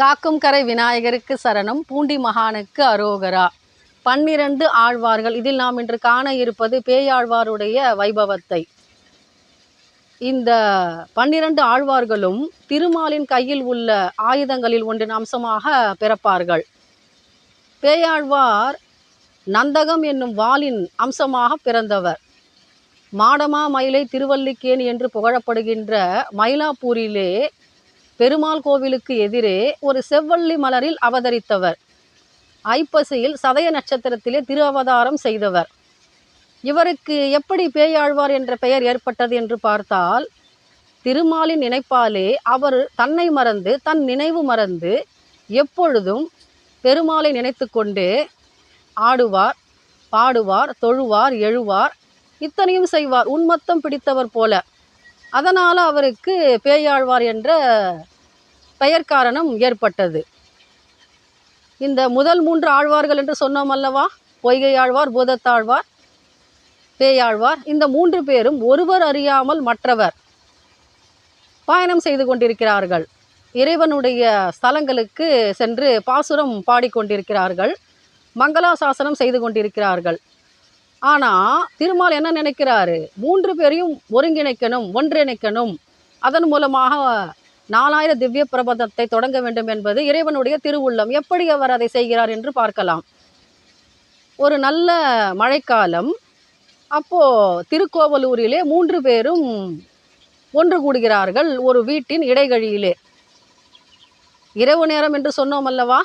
காக்கும் கரை விநாயகருக்கு சரணம் பூண்டி மகானுக்கு அரோகரா. பன்னிரண்டு ஆழ்வார்கள். இதில் நாம் இன்று காண இருப்பது பேயாழ்வாருடைய வைபவத்தை. இந்த பன்னிரண்டு ஆழ்வார்களும் திருமாலின் கையில் உள்ள ஆயுதங்களில் ஒன்றின் அம்சமாக பிறப்பார்கள். பேயாழ்வார் நந்தகம் என்னும் வாளின் அம்சமாக பிறந்தவர். மாடமா மயிலை திருவல்லிக்கேணி என்று புகழப்படுகின்ற மயிலாப்பூரிலே பெருமாள் கோவிலுக்கு எதிரே ஒரு செவ்வள்ளி மலரில் அவதரித்தவர். ஐப்பசியில் சதய நட்சத்திரத்திலே திரு அவதாரம் செய்தவர். இவருக்கு எப்படி பேயாழ்வார் என்ற பெயர் ஏற்பட்டது என்று பார்த்தால் திருமாலின் நினைப்பாலே அவர் தன்னை மறந்து தன் நினைவு மறந்து எப்பொழுதும் பெருமாளை நினைத்து கொண்டே ஆடுவார் பாடுவார் தொழுவார் எழுவார் இத்தனையும் செய்வார். உன்மத்தம் பிடித்தவர் போல. அதனால் அவருக்கு பேயாழ்வார் என்ற பெயர் காரணம் ஏற்பட்டது. இந்த முதல் மூன்று ஆழ்வார்கள் என்று சொன்னோம் அல்லவா? பொய்கை ஆழ்வார் பூதத்தாழ்வார் பேயாழ்வார். இந்த மூன்று பேரும் ஒருவர் அறியாமல் மற்றவர் பயணம் செய்து கொண்டிருக்கிறார்கள். இறைவனுடைய ஸ்தலங்களுக்கு சென்று பாசுரம் பாடிக்கொண்டிருக்கிறார்கள். மங்களாசாசனம் செய்து கொண்டிருக்கிறார்கள். ஆனால் திருமால் என்ன நினைக்கிறாரு? மூன்று பேரையும் ஒருங்கிணைக்கணும் ஒன்றிணைக்கணும். அதன் மூலமாக நாலாயிர திவ்ய பிரபந்தத்தை தொடங்க வேண்டும் என்பது இறைவனுடைய திருவுள்ளம். எப்படி அவர் அதை செய்கிறார் என்று பார்க்கலாம். ஒரு நல்ல மழைக்காலம். அப்போ திருக்கோவலூரிலே மூன்று பேரும் ஒன்று கூடுகிறார்கள் ஒரு வீட்டின் இடைகழியிலே. இரவு நேரம் என்று சொன்னோம் அல்லவா?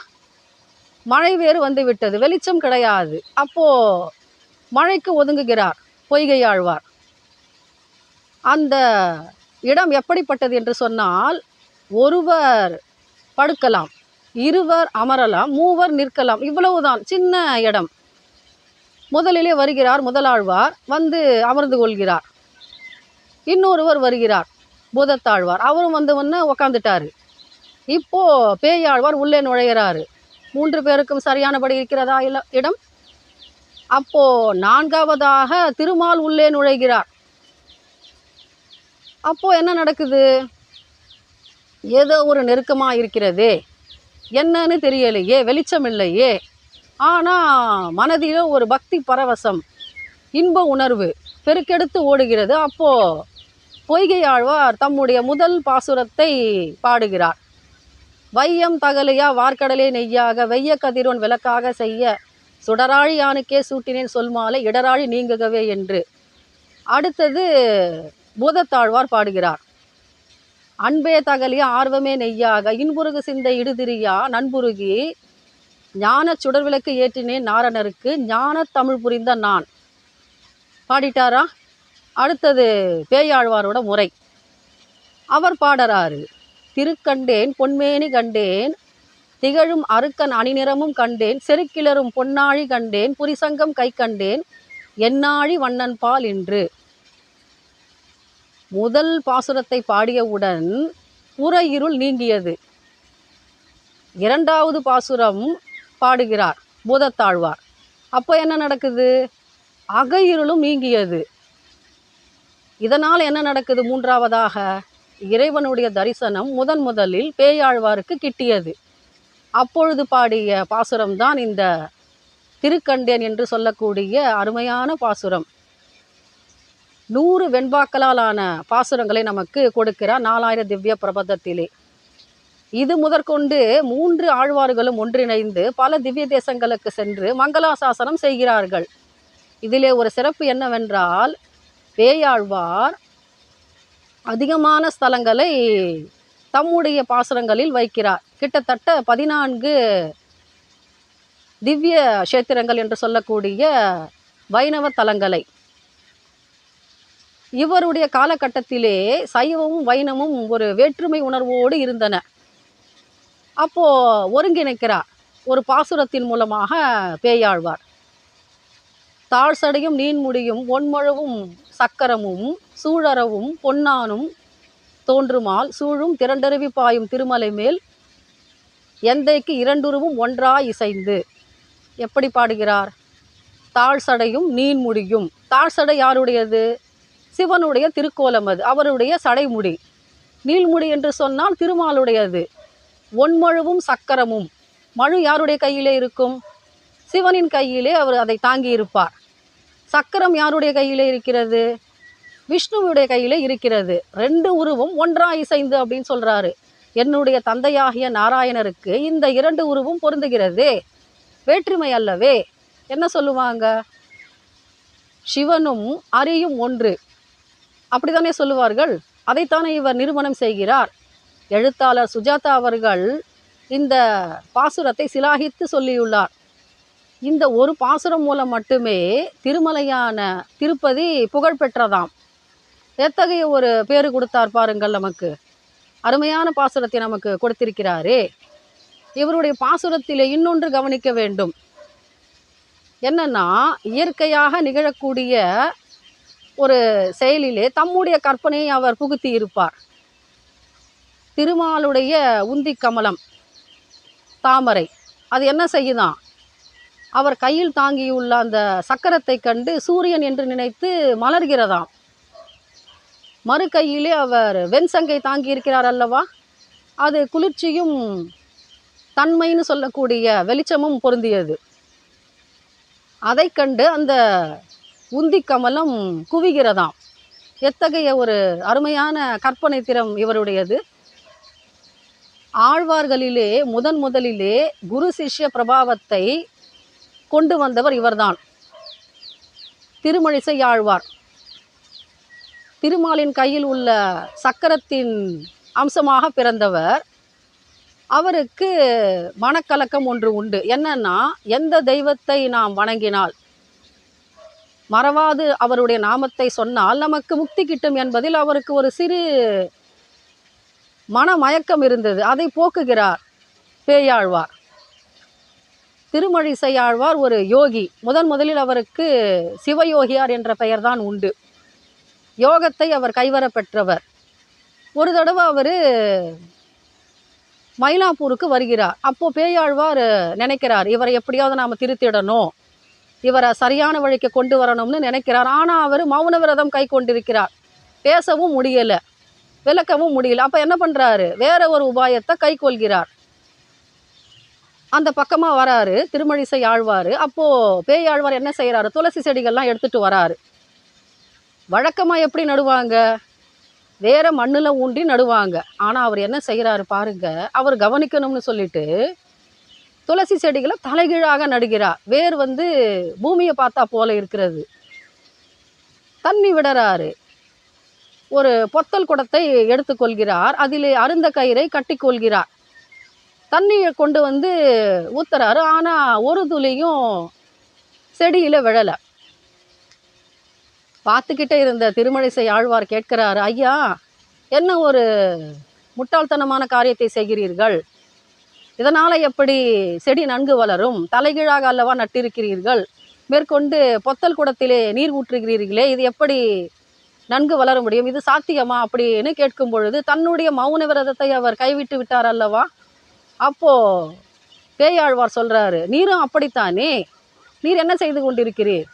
மழை வேறு வந்து விட்டது. வெளிச்சம் கிடையாது. அப்போது மழைக்கு ஒதுங்குகிறார் பொய்கையாழ்வார். அந்த இடம் எப்படிப்பட்டது என்று சொன்னால் ஒருவர் படுக்கலாம் இருவர் அமரலாம் மூவர் நிற்கலாம் இவ்வளவுதான் சின்ன இடம். முதலிலே வருகிறார் முதலாழ்வார் வந்து அமர்ந்து கொள்கிறார். இன்னொருவர் வருகிறார் பூதத்தாழ்வார். அவரும் வந்து ஒன்று உக்காந்துட்டார். இப்போ பேயாழ்வார் உள்ளே நுழையிறாரு. மூன்று பேருக்கும் சரியானபடி இருக்கிறதா இல்லை இடம்? அப்போ நான்காவதாக திருமால் உள்ளே நுழைகிறார். அப்போ என்ன நடக்குது? ஏதோ ஒரு நெருக்கமாக இருக்கிறதே. என்னன்னு தெரியலையே வெளிச்சம் இல்லையே. ஆனால் மனதில் ஒரு பக்தி பரவசம் இன்ப உணர்வு பெருக்கெடுத்து ஓடுகிறது. அப்போ பொய்கை ஆழ்வார் தம்முடைய முதல் பாசுரத்தை பாடுகிறார். வையம் தகலையா வார்க்கடலே நெய்யாக வெய்ய கதிரோன் விளக்காக செய்ய சுடராழி யானுக்கே சூட்டினேன் சொல்மாலை இடராழி நீங்குகவே என்று. அடுத்தது பூதத்தாழ்வார் பாடுகிறார். அன்பே தகலிய ஆர்வமே நெய்யாக இன்புருகு சிந்தை இடுதிரியா நண்புருகி ஞான சுடர்விளக்கு ஏற்றினேன் நாரணருக்கு ஞான தமிழ் புரிந்த நான். பாடிட்டாரா? அடுத்தது பேயாழ்வாரோட முறை. அவர் பாடுறாரு திருக்கண்டேன் பொன்மேனி கண்டேன் திகழும் அருக்கன் அணிநிறமும் கண்டேன் செருக்கிளரும் பொன்னாழி கண்டேன் புரிசங்கம் கை கண்டேன் என்னாழி வண்ணன் பால் என்று முதல் பாசுரத்தை பாடியவுடன் புற இருள் நீங்கியது. இரண்டாவது பாசுரம் பாடுகிறார் பூதத்தாழ்வார். அப்போ என்ன நடக்குது? அக இருளும் நீங்கியது. இதனால் என்ன நடக்குது? மூன்றாவதாக இறைவனுடைய தரிசனம் முதன் முதலில் பேயாழ்வாருக்கு கிட்டியது. அப்பொழுது பாடிய பாசுரம்தான் இந்த திருக்கண்டேன் என்று சொல்லக்கூடிய அருமையான பாசுரம். நூறு வெண்பாக்களாலான பாசுரங்களை நமக்கு கொடுக்கிறார் நாலாயிர திவ்ய பிரபந்தத்திலே. இது முதற்கொண்டு மூன்று ஆழ்வார்களும் ஒன்றிணைந்து பல திவ்ய தேசங்களுக்கு சென்று மங்களாசாசனம் செய்கிறார்கள். இதிலே ஒரு சிறப்பு என்னவென்றால் பேயாழ்வார் அதிகமான ஸ்தலங்களை தம்முடைய பாசுரங்களில் வைக்கிறார். கிட்டத்தட்ட பதினான்கு திவ்ய கஷேத்திரங்கள் என்று சொல்லக்கூடிய வைணவ தலங்களை. இவருடைய காலகட்டத்திலே சைவமும் வைணமும் ஒரு வேற்றுமை உணர்வோடு இருந்தன. அப்போ ஒருங்கிணைக்கிறார். ஒரு பாசுரத்தின் மூலமாக பேயாழ்வார். தாழ் சடையும் நீன்முடியும் ஒன்மழவும் சக்கரமும் சூழறவும் பொன்னானும் தோன்றுமால் சூழும் திரண்டருவி பாயும் திருமலை மேல் எந்தைக்கு இரண்டுருவும் ஒன்றாய் இசைந்து. எப்படி பாடுகிறார்? தாழ் சடையும் நீன்முடியும் தாழ் சடை யாருடையது? சிவனுடைய திருக்கோலம் அது அவருடைய சடைமுடி. நீள்முடி என்று சொன்னால் திருமாலுடையது. ஒன்மழுவும் சக்கரமும். மழு யாருடைய கையிலே இருக்கும்? சிவனின் கையிலே அவர் அதை தாங்கி இருப்பார் சக்கரம் யாருடைய கையிலே இருக்கிறது? விஷ்ணுவுடைய கையில் இருக்கிறது. ரெண்டு உருவம் ஒன்றா இசைந்து அப்படின்னு சொல்கிறாரு என்னுடைய தந்தையாகிய நாராயணருக்கு இந்த இரண்டு உருவம் பொருந்துகிறதே. வேற்றுமை அல்லவே. என்ன சொல்லுவாங்க? சிவனும் அரியும் ஒன்று. அப்படித்தானே சொல்லுவார்கள்? அதைத்தானே இவர் நிறுவனம் செய்கிறார். எழுத்தாளர் சுஜாதா அவர்கள் இந்த பாசுரத்தை சிலாகித்து சொல்லியுள்ளார். இந்த ஒரு பாசுரம் மூலம் மட்டுமே திருமலையான திருப்பதி புகழ் பெற்றதாம் எத்தகைய ஒரு பேரு கொடுத்தார் பாருங்கள் நமக்கு. அருமையான பாசுரத்தை நமக்கு கொடுத்திருக்கிறாரே. இவருடைய பாசுரத்திலே இன்னொன்று கவனிக்க வேண்டும். என்னன்னா இயற்கையாக நிகழக்கூடிய ஒரு செயலிலே தம்முடைய கற்பனையை அவர் புகுத்தி இருப்பார். திருமாலுடைய உந்தி கமலம் தாமரை அது என்ன செய்யுதான் அவர் கையில் தாங்கியுள்ள அந்த சக்கரத்தை கண்டு சூரியன் என்று நினைத்து மலர்கிறதாம். மறு கையிலே அவர் வெண்சங்கை தாங்கி இருக்கிறார் அல்லவா? அது குளிர்ச்சியும் தன்மைன்னு சொல்லக்கூடிய வெளிச்சமும் பொருந்தியது. அதை கண்டு அந்த உந்தி கமலம் குவிகிறதாம். எத்தகைய ஒரு அருமையான கற்பனை திறம் இவருடையது. ஆழ்வார்களிலே முதன் முதலிலே குரு சிஷ்ய பிரபாவத்தை கொண்டு வந்தவர் இவர்தான். திருமழிசை ஆழ்வார். திருமாலின் கையில் உள்ள சக்கரத்தின் அம்சமாக பிறந்தவர். அவருக்கு மனக்கலக்கம் ஒன்று உண்டு. என்னன்னா எந்த தெய்வத்தை நாம் வணங்கினால் மறவாது அவருடைய நாமத்தை சொன்னால் நமக்கு முக்தி கிட்டும் என்பதில் அவருக்கு ஒரு சிறு மனமயக்கம் இருந்தது. அதை போக்குகிறார் பேயாழ்வார். திருமழிசை ஆழ்வார் ஒரு யோகி. முதன் முதலில் அவருக்கு சிவயோகியார் என்ற பெயர்தான் உண்டு. யோகத்தை அவர் கைவர பெற்றவர் ஒரு தடவை அவர் மயிலாப்பூருக்கு வருகிறார். அப்போது பேயாழ்வார் நினைக்கிறார் இவரை எப்படியாவது நாம் திருத்திடணும். இவரை சரியான வழிக்கு கொண்டு வரணும்னு நினைக்கிறார். ஆனால் அவர் மௌன விரதம் கை கொண்டிருக்கிறார். பேசவும் முடியலை. விளக்கவும் முடியல. அப்போ என்ன பண்ணுறாரு வேற ஒரு உபாயத்தை கை கொள்கிறார். அந்த பக்கமாக வராரு திருமழிசை ஆழ்வார். அப்போது பேயாழ்வார் என்ன செய்கிறாரு துளசி செடிகள்லாம் எடுத்துகிட்டு வராரு. வழக்கமாக எப்படி நடுவாங்க? வேறு மண்ணில் ஊண்டி நடுவாங்க. ஆனால் அவர் என்ன செய்கிறாரு பாருங்க அவர் கவனிக்கணும்னு சொல்லிட்டு துளசி செடிகளை தலைகீழாக நடுகிறார். வேர் வந்து பூமியை பார்த்தா போல இருக்கிறது. தண்ணி விடுறாரு. ஒரு பொத்தல் குடத்தை எடுத்துக்கொள்கிறார் அதில் அருந்த கயிறை கட்டிக்கொள்கிறார் தண்ணியை கொண்டு வந்து ஊத்துறாரு. ஆனால் ஒரு துளியும் செடியில் விழலை. பார்த்துக்கிட்டே இருந்த திருமழிசை ஆழ்வார் கேட்கிறார் ஐயா என்ன ஒரு முட்டாள்தனமான காரியத்தை செய்கிறீர்கள்? இதனால் எப்படி செடி நன்கு வளரும்? தலைகீழாக அல்லவா நட்டிருக்கிறீர்கள்? மேற்கொண்டு பொத்தல் குடத்திலே நீர் ஊற்றுகிறீர்களே இது எப்படி நன்கு வளர முடியும்? இது சாத்தியமா? அப்படின்னு கேட்கும் பொழுது தன்னுடைய மௌன விரதத்தை அவர் கைவிட்டு விட்டார் அல்லவா? அப்போ பேயாழ்வார் சொல்றாரு நீரும் அப்படித்தானே? நீர் என்ன செய்து கொண்டிருக்கிறீர்?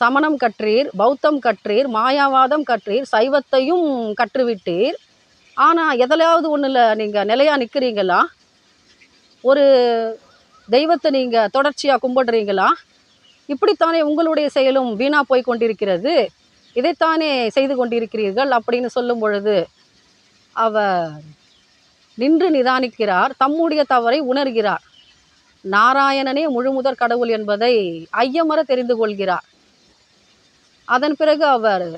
சமணம் கற்றீர் பௌத்தம் கற்றீர் மாயாவாதம் கற்றீர் சைவத்தையும் கற்றுவிட்டீர். ஆனால் எதிலையாவது ஒன்றில் நீங்கள் நிலையாக நிற்கிறீங்களா ஒரு தெய்வத்தை நீங்கள் தொடர்ச்சியாக கும்பிடுறீங்களா? இப்படித்தானே உங்களுடைய செயலும் வீணாக போய் கொண்டிருக்கிறது. இதைத்தானே செய்து கொண்டிருக்கிறீர்கள் அப்படின்னு சொல்லும் பொழுது அவர் நின்று நிதானிக்கிறார் தம்முடைய தவறை உணர்கிறார். நாராயணனே முழுமுதற் கடவுள் என்பதை ஐயமற தெரிந்து கொள்கிறார். அதன் பிறகு அவர்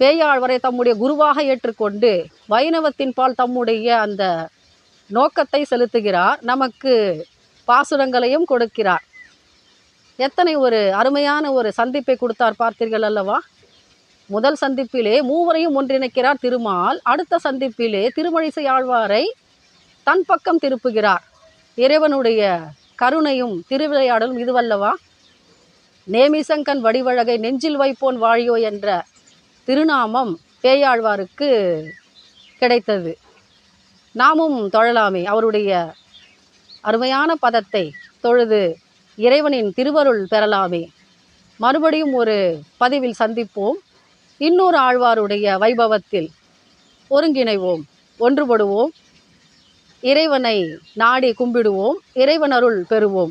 பேயாழ்வரை தம்முடைய குருவாக ஏற்றுக்கொண்டு வைணவத்தின் பால் தம்முடைய அந்த நோக்கத்தை செலுத்துகிறார். நமக்கு பாசுரங்களையும் கொடுக்கிறார். எத்தனை ஒரு அருமையான ஒரு சந்திப்பை கொடுத்தார் பார்த்தீர்கள் அல்லவா? முதல் சந்திப்பிலே மூவரையும் ஒன்றிணைக்கிறார் திருமால். அடுத்த சந்திப்பிலே திருமழிசை ஆழ்வாரை தன் பக்கம் திருப்புகிறார். இறைவனுடைய கருணையும் திருவிளையாடலும் இதுவல்லவா? நேமிசங்கன் வடிவழகை நெஞ்சில் வைப்போன் வாழியோ என்ற திருநாமம் பேயாழ்வாருக்கு கிடைத்தது. நாமும் தொழலாமே. அவருடைய அருமையான பதத்தை தொழுது இறைவனின் திருவருள் பெறலாமே. மறுபடியும் ஒரு பதிவில் சந்திப்போம். இன்னொரு ஆழ்வாருடைய வைபவத்தில் ஒருங்கிணைவோம். ஒன்றுபடுவோம். இறைவனை நாடி கும்பிடுவோம். இறைவனருள் பெறுவோம்.